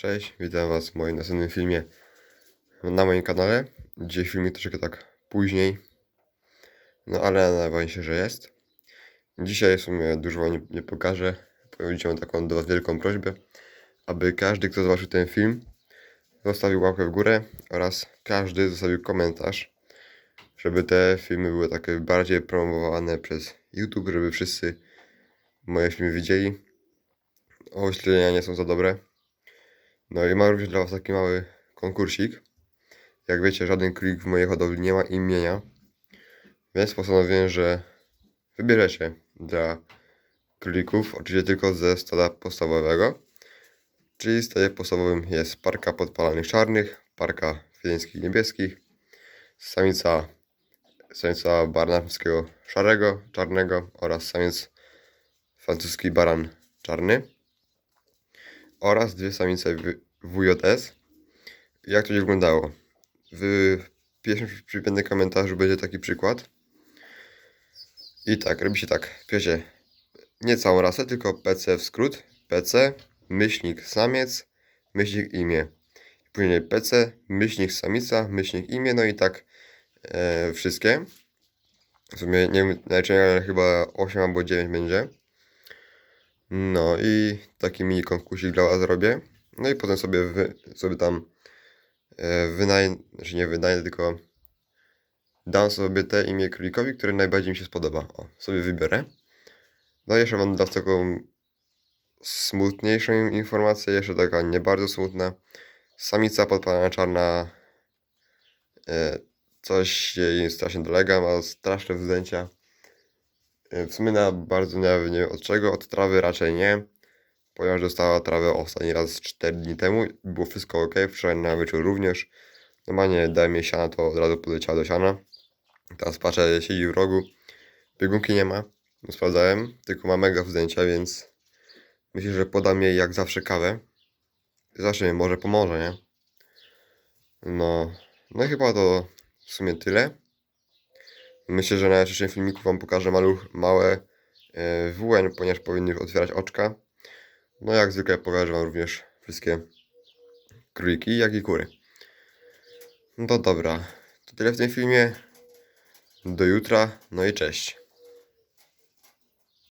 Cześć, witam Was w moim następnym filmie na moim kanale. Dzisiaj filmik troszkę tak później, no ale najważniejsze, że jest. Dzisiaj w sumie dużo nie, nie pokażę. Powiedziałem taką do Was wielką prośbę, aby każdy, kto zobaczył ten film, zostawił łapkę w górę oraz każdy zostawił komentarz, żeby te filmy były takie bardziej promowane przez YouTube, żeby wszyscy moje filmy widzieli. O nie są za dobre. No i mam również dla Was taki mały konkursik. Jak wiecie, żaden królik w mojej hodowli nie ma imienia, więc postanowiłem, że wybierzecie dla królików, oczywiście tylko ze stada podstawowego. Czyli stadzie podstawowym jest parka podpalanych czarnych, parka wiedeńskich niebieskich, samica, samica barnamskiego szarego, czarnego oraz samiec francuski baran czarny oraz dwie samice WJS. Jak to będzie wyglądało? W pierwszym przypiętym komentarzu będzie taki przykład. I tak, robi się tak. Wiecie, nie całą rasę, tylko PC w skrót. PC, myślnik samiec, myślnik imię. Później PC, myślnik samica, myślnik imię, no i tak e, wszystkie. W sumie nie wiem, najczęściej chyba 8 albo 9 będzie. No i taki mini konkursik dla Was zrobię. No i potem sobie, wy, sobie tam e, wynaj... Znaczy nie wynajdę, tylko dam sobie te imię królikowi, które najbardziej mi się spodoba. O, sobie wybiorę. No i jeszcze mam dla taką smutniejszą informację, jeszcze taka nie bardzo smutna. Samica podpalana czarna, e, coś jej strasznie dolega, ma straszne wzdęcia. E, W sumie na bardzo nie, wiem od czego, od trawy raczej nie, ponieważ dostała trawę ostatni raz 4 dni temu, było wszystko ok, wczoraj na wieczór również. Normalnie dałem jej siana, to od razu poleciała do siana. Teraz patrzę, siedzi w rogu, biegunki nie ma, no sprawdzałem, tylko ma mega wzdęcia, więc myślę, że podam jej jak zawsze kawę. Zawsze mi może pomoże, nie? No, no chyba to w sumie tyle. Myślę, że na dzisiejszym filmiku Wam pokażę maluch, małe e, WN, ponieważ powinny otwierać oczka. No jak zwykle pokażę Wam również wszystkie króliki, jak i kury. No to dobra, to tyle w tym filmie. Do jutra, no i cześć.